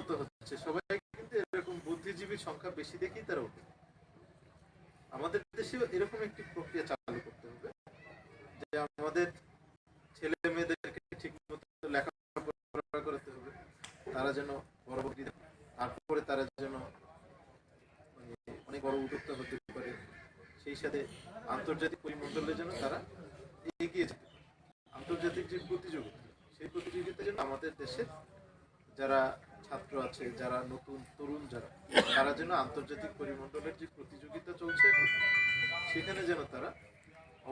উন্নত হচ্ছে। সবাই কিন্তু এরকম বুদ্ধিজীবীর সংখ্যা বেশি দেখেই তারা উঠে আমাদের দেশেও এরকম একটি প্রক্রিয়া চালু করতে হবে, যে আমাদের ছেলে মেয়েদেরকে ঠিক মতো লেখাপড়া করতে হবে, তারা যেন পরবর্তী তারপরে তারা যেন মানে অনেক বড় উদ্যোক্তা হতে পারে, সেই সাথে আন্তর্জাতিক পরিমণ্ডলে যেন তারা এগিয়ে যেতে আন্তর্জাতিক যে প্রতিযোগিতা, সেই প্রতিযোগিতা যেন আমাদের দেশের যারা ছাত্র আছে, যারা নতুন তরুণ যারা, তারা যেন আন্তর্জাতিক পরিমণ্ডলের যে প্রতিযোগিতা চলছে, সেখানে যেন তারা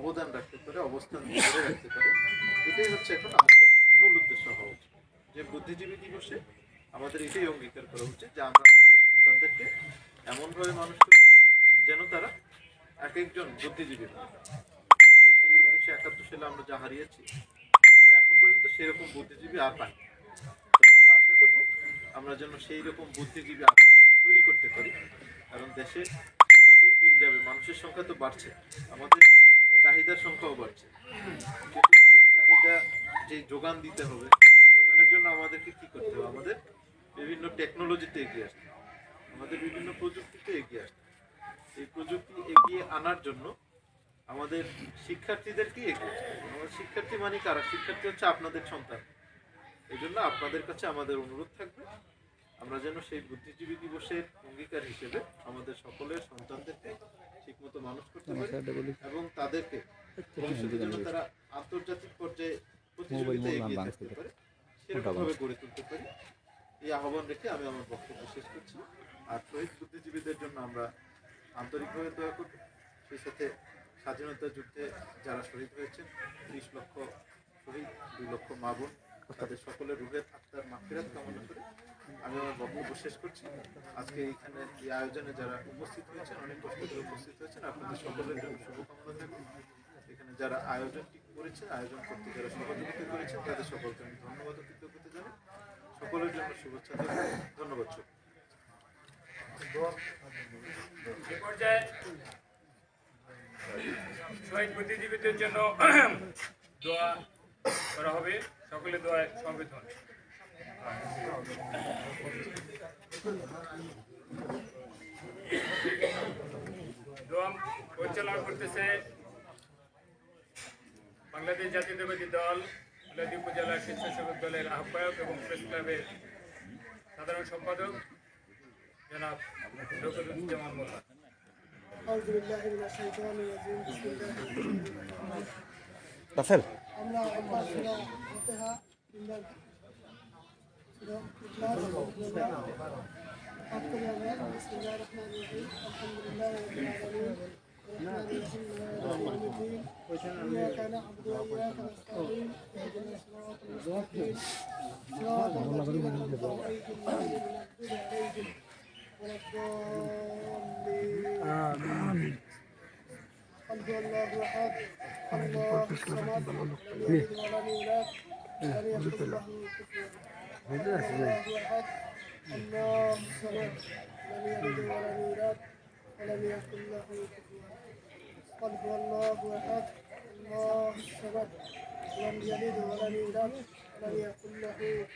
অবদান রাখতে পারে, অবস্থান ধরে রাখতে পারে, এটাই হচ্ছে এখন আমাদের মূল উদ্দেশ্য হওয়া উচিত যে বুদ্ধিজীবী দিবসে আমাদের এটাই অঙ্গীকার করা উচিত যে আমরা আমাদের সন্তানদেরকে এমনভাবে মানুষ যেন তারা এক একজন বুদ্ধিজীবী। আমাদের সেই উনিশশো একাত্তর সালে আমরা যা হারিয়েছি, আমরা এখন পর্যন্ত সেরকম বুদ্ধিজীবী আর পাই তবে আমরা আশা করব আমরা যেন সেই রকম বুদ্ধিজীবী আবার তৈরি করতে পারি। কারণ দেশে যতই দিন যাবে, মানুষের সংখ্যা তো বাড়ছে, আমাদের চাহিদার সংখ্যাও বাড়ছে। চাহিদা, যে যোগান দিতে হবে যোগানের জন্য আমাদেরকে কি করতে হবে? আমাদের বিভিন্ন টেকনোলজিতে এগিয়ে আসতে আমাদের বিভিন্ন প্রযুক্তিতে এগিয়ে আসতে এই প্রযুক্তি এগিয়ে আনার জন্য আমাদের শিক্ষার্থীদেরকে এগিয়ে আসতে হবে। আমাদের শিক্ষার্থী মানে কারা? শিক্ষার্থী হচ্ছে আপনাদের সন্তান। এই জন্য আপনাদের কাছে আমাদের অনুরোধ থাকবে আমরা যেন সেই বুদ্ধিজীবী দিবসের অঙ্গীকার হিসেবে আমাদের সকলের সন্তানদেরকে ঠিকমতো মানুষ করতে পারি এবং তাদেরকে ভবিষ্যতে যেন তারা আন্তর্জাতিক পর্যায়ে প্রতিযোগিতায় এগিয়ে থাকতে পারে সেরকমভাবে গড়ে তুলতে পারি। এই আহ্বান রেখে আমি আমার বক্তব্য শেষ করছি। আর শহীদ বুদ্ধিজীবীদের জন্য আমরা আন্তরিকভাবে দোয়া করব। সেই সাথে স্বাধীনতা যুদ্ধে যারা শহীদ হয়েছেন ত্রিশ লক্ষ শহীদ দুই লক্ষ মা বোন তাদের সকলের রুহের আত্মার মাফিরাত কামনা করে আমি আমার বক্তব্য শেষ করছি। আজকে এইখানে এই আয়োজনে যারা উপস্থিত হয়েছেন, অনেক কষ্ট করে উপস্থিত হয়েছেন, আপনাদের সকলের জন্য শুভকামনা থাকবে। এখানে যারা আয়োজনটি করেছেন আয়োজন করতে যারা সহযোগিতা করেছেন, তাদের সকলকে আমি ধন্যবাদ কৃতজ্ঞতা জানাই। সকলের জন্য শুভেচ্ছা থাকবে। ধন্যবাদ পর্যায়ে শহীদ বুদ্ধিজীবীদের জন্য দোয়া করা হবে। সকলে দোয়ায় দোয়া পরিচালনা করতেছে বাংলাদেশ জাতীয়তাবাদী দল মিলাদি উপজেলা স্বেচ্ছাসেবক দলের আহ্বায়ক এবং প্রেস ক্লাবের সাধারণ সম্পাদক জনাব রকুরুজ্জামান মোল্লা। আমরা رب العالمين بسم الله الرحمن الرحيم الحمد لله رب العالمين الرحمن الرحيم مالك يوم الدين اياك نعبد واياك نستعين اهدنا الصراط المستقيم صراط الله انعمت عليهم غير المغضوب عليهم ولا الضالين امين قلت الله احد الله الصمد لم يلد ولم يولد ولم يكن له كفوا احد الله احد الله الصمد لم ولم يكن له الله احد الله لم ولم يكن له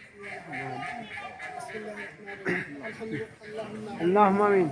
اللهم اللهم امين